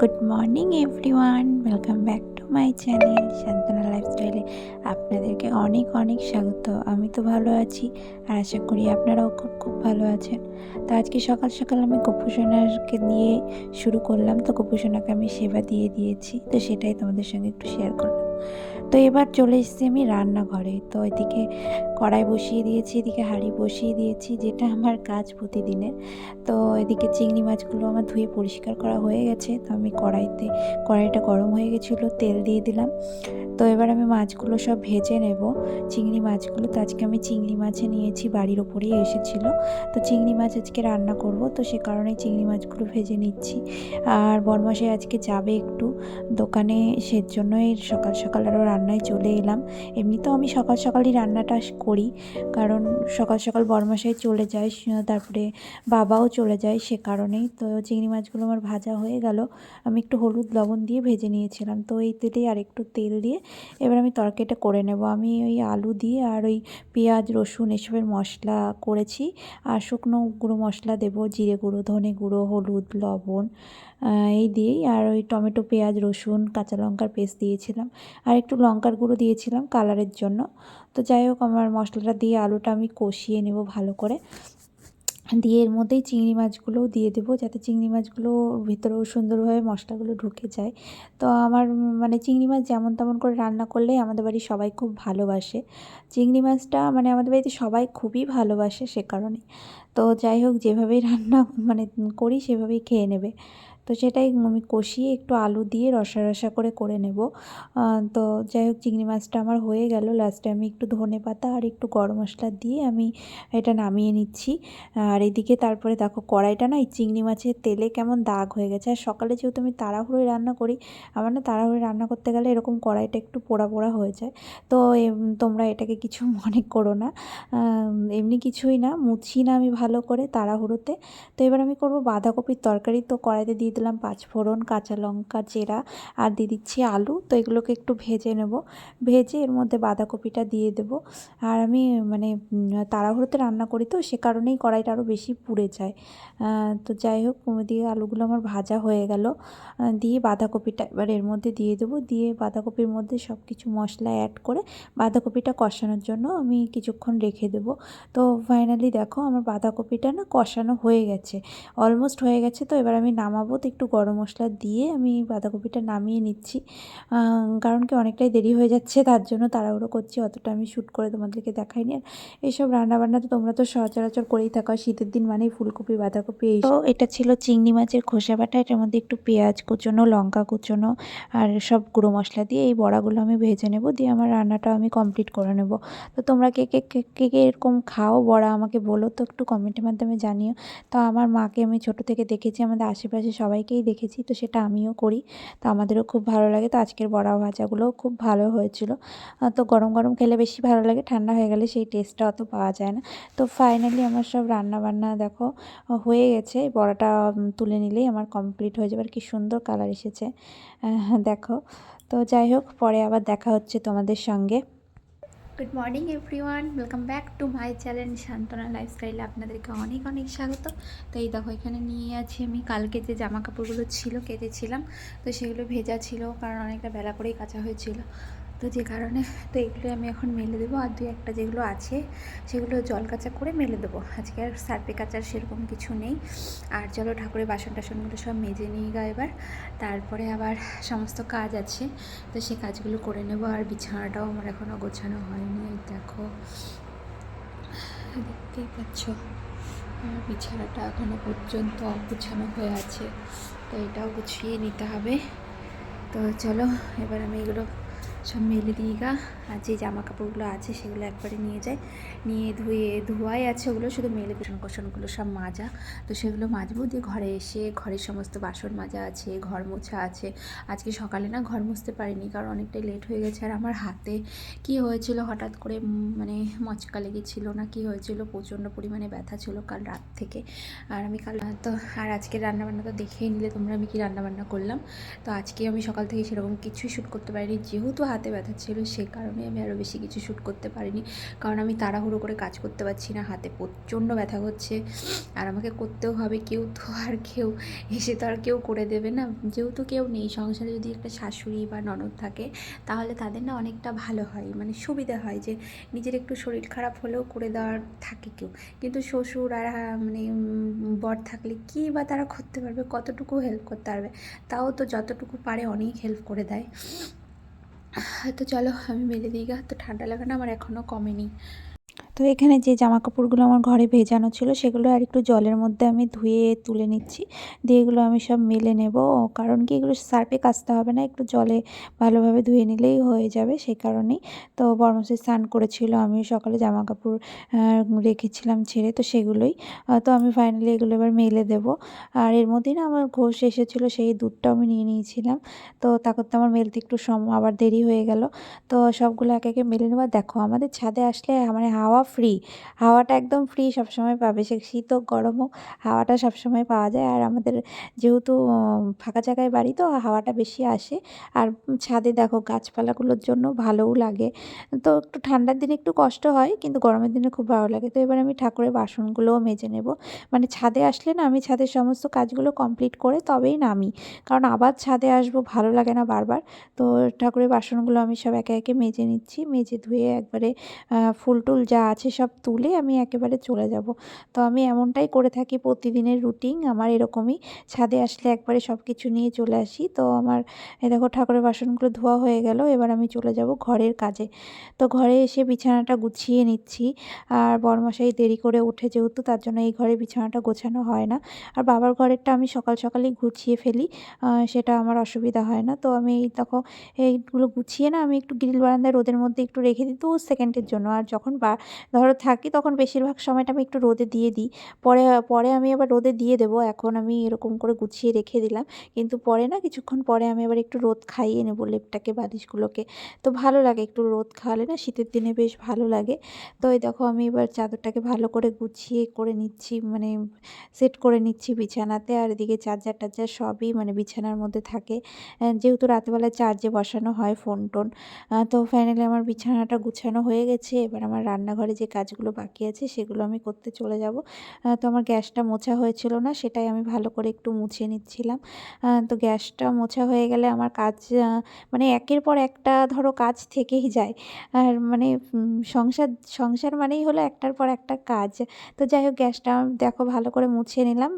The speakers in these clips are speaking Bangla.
Good morning everyone welcome back to my channel Shantana লাইফস্টাইলে আপনাদেরকে অনেক অনেক স্বাগত। আমি তো ভালো আছি, আর আশা করি আপনারাও খুব খুব ভালো আছেন। তো আজকে সকাল সকাল আমি গোপুসোনাকে নিয়ে শুরু করলাম। তো গোপুসোনাকে আমি সেবা দিয়ে দিয়েছি। তো সেটাই তোমাদের সঙ্গে একটু শেয়ার করলাম। তো এবার চলে এসেছি আমি রান্নাঘরে। তো এদিকে কড়াই বসিয়ে দিয়েছি, এদিকে হাঁড়ি বসিয়ে দিয়েছি, যেটা আমার কাজ প্রতিদিনের। তো এদিকে চিংড়ি মাছগুলো আমার ধুয়ে পরিষ্কার করা হয়ে গেছে। তো আমি কড়াইতে, কড়াইটা গরম হয়ে গেছিল, তেল দিয়ে দিলাম। তো এবার আমি মাছগুলো সব ভেজে নেব। চিংড়ি মাছগুলো তো আজকে আমি চিংড়ি মাছে নিয়েছি, বাড়ির ওপরেই এসেছিল। তো চিংড়ি মাছ আজকে রান্না করব, তো সে কারণে চিংড়ি মাছগুলো ভেজে নিচ্ছি। আর বরমাসে আজকে যাবে একটু দোকানে সে জন্যই সকাল সকাল আরও রান্নায় চলে এলাম। এমনিতেও আমি সকাল সকালই রান্নাটা করি, কারণ সকাল সকাল বরমাসায় চলে যায় তারপরে বাবাও চলে যায় সে কারণেই। তো চিংড়ি মাছগুলো আমার ভাজা হয়ে গেল। আমি একটু হলুদ লবণ দিয়ে ভেজে নিয়েছিলাম। তো এই তেলেই আর একটু তেল দিয়ে এবার আমি তরকারিটা করে নেব। আমি ওই আলু দিয়ে আর ওই পেঁয়াজ, রসুন এসবের মশলা করেছি। আর শুকনো গুঁড়ো মশলা দেবো, জিরে গুঁড়ো, ধনে গুঁড়ো, হলুদ, লবণ। এই দিয়েই আর ওই টমেটো, পেঁয়াজ, রসুন, কাঁচা লঙ্কার পেস্ট দিয়েছিলাম। আর একটু লঙ্কার গুঁড়ো দিয়েছিলাম কালারের জন্য। তো যাই হোক, আমার মশলাটা দিয়ে আলুটা আমি কষিয়ে নেব ভালো করে। দিয়ে এর মধ্যেই চিংড়ি মাছগুলোও দিয়ে দেবো যাতে চিংড়ি মাছগুলো ভিতরেও সুন্দরভাবে মশলাগুলো ঢুকে যায়। তো আমার মানে চিংড়ি মাছ যেমন তেমন করে রান্না করলে আমাদের বাড়ির সবাই খুব ভালোবাসে। চিংড়ি মাছটা মানে আমাদের বাড়িতে সবাই খুবই ভালোবাসে সে কারণে। তো যাই হোক, যেভাবেই রান্না মানে করি সেভাবেই খেয়ে নেবে। তো সেটাই আমি কষিয়ে একটু আলু দিয়ে রসা রসা করে করে নেব। তো যাই হোক, চিংড়ি মাছটা আমার হয়ে গেল। লাস্টে আমি একটু ধনে পাতা আর একটু গরম মশলা দিয়ে আমি এটা নামিয়ে নিচ্ছি। আর এদিকে তারপরে দেখো, কড়াইটা না, এই চিংড়ি মাছের তেলে কেমন দাগ হয়ে গেছে। আর সকালে যেহেতু আমি তাড়াহুড়োই রান্না করি, আমার না তাড়াহুড়ো রান্না করতে গেলে এরকম কড়াইটা একটু পোড়া পোড়া হয়ে যায়। তো তোমরা এটাকে কিছু মনে করো না। এমনি কিছুই না, মুছি না আমি ভালো করে তাড়াহুড়োতে। তো এবার আমি করব বাঁধাকপির তরকারি। তো কড়াইতে দিয়ে দিলাম পাঁচফোড়ন, কাঁচা লঙ্কা চেরা আর দিয়ে দিচ্ছি আলু। তো এগুলোকে একটু ভেজে নেব। ভেজে এর মধ্যে বাঁধাকপিটা দিয়ে দেব। আর আমি মানে তাড়াহুড়োতে রান্না করি তো, সে কারণেই কড়াইটা আরও বেশি পুড়ে যায়। তো যাই হোক দিয়ে আলুগুলো আমার ভাজা হয়ে গেল। দিয়ে বাঁধাকপিটা এবার এর মধ্যে দিয়ে দেবো। দিয়ে বাঁধাকপির মধ্যে সব কিছু মশলা অ্যাড করে বাঁধাকপিটা কষানোর জন্য আমি কিছুক্ষণ রেখে দেবো। তো ফাইনালি দেখো, আমার বাঁধাকপিটা না কষানো হয়ে গেছে। অলমোস্ট হয়ে গেছে, তো এবার আমি নামাবো। একটু গরম মশলা দিয়ে আমি বাঁধাকপিটা নামিয়ে নিচ্ছি। কারণ কি অনেকটাই দেরি হয়ে যাচ্ছে, তার জন্য তাড়াহুড়ো করছি, অতটা আমি শ্যুট করে তোমাদেরকে দেখাইনি। আর এইসব রান্নাবান্না তো তোমরা তো সচরাচর করেই থাকো শীতের দিন মানেই ফুলকপি, বাঁধাকপি এই তো এটা ছিল চিংড়ি মাছের খোসা বাটা, এটার মধ্যে একটু পেঁয়াজ কুচোনো, লঙ্কা কুচোনো, আর সব গুঁড়ো মশলা দিয়ে এই বড়াগুলো আমি ভেজে নেব, দিয়ে আমার রান্নাটা আমি কমপ্লিট করে নেব। তো তোমরা কে কে কে কে এরকম খাও, বড়া আমাকে বলো, তো একটু কমেন্টের মাধ্যমে জানিও। তো আমার মাকে আমি ছোট থেকে দেখেছি, আমাদের আশেপাশে সবাইকেই দেখেছি, তো সেটা আমিও করি। তো আমাদেরও খুব ভালো লাগে। তো আজকের বড়া ভাজাগুলোও খুব ভালো হয়েছিল। তো গরম গরম খেলে বেশি ভালো লাগে, ঠান্ডা হয়ে গেলে সেই টেস্টটা অত পাওয়া যায় না। তো ফাইনালি আমার সব রান্না বান্না দেখো হয়ে গেছে। বড়াটা তুলে নিলেই আমার কমপ্লিট হয়ে যাবে। আর কি সুন্দর কালার এসেছে। দেখো। তো যাই হোক, পরে আবার দেখা হচ্ছে তোমাদের সঙ্গে। Good morning everyone welcome back to my channel Shantana লাইফস্টাইলে আপনাদেরকে অনেক অনেক স্বাগত। তো এই দেখো, এখানে নিয়ে আছি আমি। কালকে যে জামা কাপড়গুলো ছিল কেটেছিলাম তো সেগুলো ভেজা ছিল, কারণ অনেকটা বেলা করেই কাঁচা হয়েছিল। তো যে কারণে, তো এগুলো আমি এখন মেলে দেবো। আর দুই একটা যেগুলো আছে, সেগুলো জল কাচা করে মেলে দেবো। আজকে আর সার্পে কাচার সেরকম কিছু নেই। আর চলো ঠাকুরের বাসন টাসনগুলো সব মেজে নিয়ে গা এবার। তারপরে আবার সমস্ত কাজ আছে, তো সে কাজগুলো করে নেব। আর বিছানাটাও আমার এখনও গোছানো হয়নি দেখো। দেখতেই পাচ্ছ, আমার বিছানাটা এখনও পর্যন্ত অগুছানো হয়ে আছে। তো এটাও গুছিয়ে নিতে হবে। তো চলো, এবার আমি এগুলো সব মেলে দিই গা। আর যে জামা কাপড়গুলো আছে সেগুলো একবারে নিয়ে যায় নিয়ে ধুয়ে, ধোয়াই আছে ওগুলো, শুধু মেলে বাসন কোসনগুলো সব মাজা। তো সেগুলো মাজবো দিয়ে ঘরে এসে ঘরের সমস্ত বাসন মাজা আছে, ঘর মোছা আছে। আজকে সকালে না ঘর মুছতে পারিনি কারণ অনেকটাই লেট হয়ে গেছে। আর আমার হাতে কি হয়েছিল হঠাৎ করে মানে মচকা লেগেছিলো না কি হয়েছিল, প্রচণ্ড পরিমাণে ব্যথা ছিল কাল রাত থেকে। আর আমি কাল, তো আর আজকে রান্নাবান্না তো দেখেই নিলে, তোমরা আমি কি রান্নাবান্না করলাম? তো আজকে আমি সকাল থেকে সেরকম কিছুই শ্যুট করতে পারিনি। যেহেতু হাতে ব্যথা ছিল, সে কারণে আমি আরও বেশি কিছু শ্যুট করতে পারিনি। কারণ আমি তাড়াহুড়ো করে কাজ করতে পারছি না, হাতে প্রচণ্ড ব্যথা করছে আর আমাকে করতেও হবে কেউ তো আর কেউ, এসে তো আর কেউ করে দেবে না। যেহেতু কেউ নেই, সংসারে যদি একটা শাশুড়ি বা ননদ থাকে, তাহলে তাদের না অনেকটা ভালো হয়। মানে সুবিধা হয় যে, নিজের একটু শরীর খারাপ হলেও করে দেওয়ার থাকে কেউ। কিন্তু শ্বশুর আর মানে বর থাকলে কী বা তারা করতে পারবে, কতটুকু হেল্প করতে পারবে, তাও তো যতটুকু পারে অনেক হেল্প করে দেয়। তো চলো আমি মেলে দিই গা। তো ঠান্ডা লাগানো আমার এখনও কমেনি। তো এখানে যে জামা কাপড়গুলো আমার ঘরে ভেজানো ছিল, সেগুলো আর একটু জলের মধ্যে আমি ধুয়ে তুলে নিচ্ছি। দিয়ে এগুলো আমি সব মেলে নেব। কারণ কি এগুলো সার্ফে কাচতে হবে না, একটু জলে ভালোভাবে ধুয়ে নিলেই হয়ে যাবে সেই কারণেই। তো বর্মসে স্নান করেছিল আমি সকালে জামা কাপড় রেখেছিলাম ছেড়ে, তো সেগুলোই। তো আমি ফাইনালি এগুলো এবার মেলে দেব। আর এর মধ্যেই না আমার ঘোষ এসেছিল, সেই দুধটাও আমি নিয়ে নিয়েছিলাম। তো তা করতে আমার মেলতে একটু সম, আবার দেরি হয়ে গেল। তো সবগুলো একে একে মেলে নেবার দেখো, আমাদের ছাদে আসলে মানে হাওয়া ফ্রি হাওয়াটা একদম ফ্রি সবসময় পাবে। সে শীত হোক, গরম হোক, হাওয়াটা সবসময় পাওয়া যায়। আর আমাদের যেহেতু ফাঁকা জায়গায় বাড়ি, তো হাওয়াটা বেশি আসে। আর ছাদে দেখো গাছপালাগুলোর জন্য ভালোও লাগে। তো একটু ঠান্ডার দিনে একটু কষ্ট হয়, কিন্তু গরমের দিনে খুব ভালো লাগে। তো এবার আমি ঠাকুরের বাসনগুলোও মেজে নেব। মানে ছাদে আসলে না, আমি ছাদের সমস্ত কাজগুলো কমপ্লিট করে তবেই নামি। কারণ আবার ছাদে আসব, ভালো লাগে না বারবার। তো ঠাকুরের বাসনগুলো আমি সব একে একে মেজে নিচ্ছি। মেজে ধুয়ে একবারে ফুল টুল যা আছে সব তুলে আমি একেবারে চলে যাব। তো আমি এমনটাই করে থাকি প্রতিদিনের রুটিন আমার এরকমই। ছাদে আসলে একবারে সব কিছু নিয়ে চলে আসি। তো আমার, এই দেখো ঠাকুরের বাসনগুলো ধোয়া হয়ে গেল, এবার আমি চলে যাব ঘরের কাজে। তো ঘরে এসে বিছানাটা গুছিয়ে নিচ্ছি। আর বরমশাই দেরি করে উঠে যেহেতু, তার জন্য এই ঘরে বিছানাটা গোছানো হয় না। আর বাবার ঘরেরটা আমি সকাল সকালেই গুছিয়ে ফেলি সেটা আমার অসুবিধা হয় না। তো আমি এই দেখো, এইগুলো গুছিয়ে না আমি একটু গ্রিল বারান্দায় রোদের মধ্যে একটু রেখে দিই দু সেকেন্ডের জন্য। আর যখন বা ধরো থাকি তখন বেশিরভাগ সময়টা আমি একটু রোদে দিয়ে দিই। পরে পরে আমি আবার রোদে দিয়ে দেবো। এখন আমি এরকম করে গুছিয়ে রেখে দিলাম। কিন্তু পরে না, কিছুক্ষণ পরে আমি আবার একটু রোদ খাইয়ে নেব লেপটাকে, বালিশগুলোকে। তো ভালো লাগে একটু রোদ খাওয়ালে না, শীতের দিনে বেশ ভালো লাগে। তো এই দেখো আমি এবার চাদরটাকে ভালো করে গুছিয়ে করে নিচ্ছি মানে সেট করে নিচ্ছি বিছানাতে। আর এদিকে চার্জার টার্জার সবই মানে বিছানার মধ্যে থাকে। যেহেতু রাতেবেলা চার্জে বসানো হয় ফোন টোন তো ফাইনালি আমার বিছানাটা গুছানো হয়ে গেছে। এবার আমার রান্নাঘরে যে কাজগুলো বাকি আছে সেগুলো আমি করতে চলে যাব। তো আমার গ্যাসটা মোছা হয়েছিল না, সেটাই আমি ভালো করে একটু মুছে নিচ্ছিলাম। তো গ্যাসটা মোছা হয়ে গেলে আমার কাজ মানে একের পর একটা ধরো কাজ থেকেই যায়। আর মানে সংসার সংসার মানেই হলো একটার পর একটা কাজ। তো যাই হোক, গ্যাসটা দেখো ভালো করে মুছে নিলাম।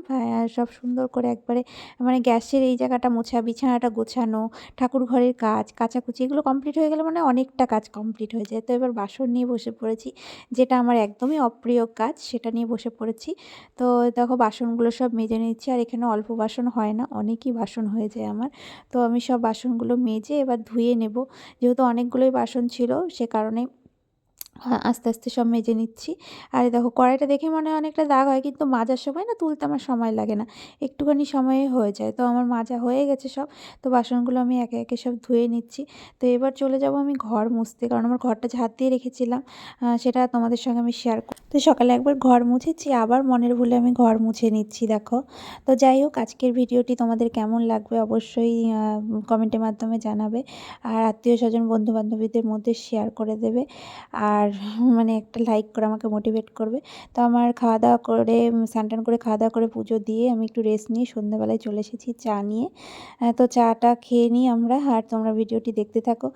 সব সুন্দর করে একবারে মানে গ্যাসের এই জায়গাটা মোছা, বিছানাটা গোছানো, ঠাকুর ঘরের কাজ, কাচাকুচি, এগুলো কমপ্লিট হয়ে গেলে মানে অনেকটা কাজ কমপ্লিট হয়ে যায়। তো এবার বাসন নিয়ে বসে পড়েছি। যেটা আমার একদমই অপ্রিয় কাজ, সেটা নিয়ে বসে পড়েছি। তো দেখো বাসনগুলো সব মেজে নিচ্ছি, আর এখানে অল্প বাসন হয় না, অনেকই বাসন হয়ে যায় আমার। তো আমি সব বাসনগুলো মেজে এবার ধুয়ে নেব। যেহেতু অনেকগুলোই বাসন ছিল, সে কারণে আস্তে আস্তে সব মেজে নিচ্ছি। আর দেখো, কড়াইটা দেখে মনে হয় অনেকটা দাগ হয়, কিন্তু মাজার সময় না তুলতে আমার সময় লাগে না। একটুখানি সময়ে হয়ে যায়। তো আমার মাজা হয়ে গেছে সব। তো বাসনগুলো আমি একে একে সব ধুয়ে নিচ্ছি। তো এবার চলে যাব আমি ঘর মুছতে, কারণ আমার ঘরটা ঝাঁট দিয়ে রেখেছিলাম। সেটা তোমাদের সঙ্গে আমি শেয়ার তো সকালে একবার ঘর মুছেছি, আবার মনের ভুলে আমি ঘর মুছে নিচ্ছি, দেখো। তো যাই হোক, আজকের ভিডিওটি তোমাদের কেমন লাগবে অবশ্যই কমেন্টের মাধ্যমে জানাবে। আর আত্মীয় স্বজন বন্ধু বান্ধবীদের মধ্যে শেয়ার করে দেবে। আর মানে একটা লাইক করে আমাকে মোটিভেট করবে। তো আমার খাওয়া দাওয়া করে স্নান করে খাওয়া দাওয়া করে পুজো দিয়ে আমি একটু রেস্ট নিয়ে সন্ধ্যাবেলায় চলে এসেছি চা নিয়ে। তো চাটা খেয়ে নিই আমরা আর তোমরা ভিডিওটি দেখতে থাকো।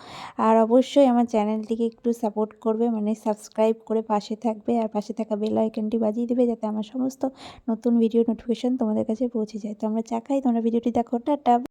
আর অবশ্যই আমার চ্যানেলটিকে একটু সাপোর্ট করবে মানে সাবস্ক্রাইব করে পাশে থাকবে আর পাশে থাকা বেল আইকনটি বাজিয়ে দেবে যাতে আমার সমস্ত নতুন ভিডিও নোটিফিকেশন তোমাদের কাছে পৌঁছে যায়। তো আমরা চা খাই, তোমরা ভিডিওটি দেখো, টাটা।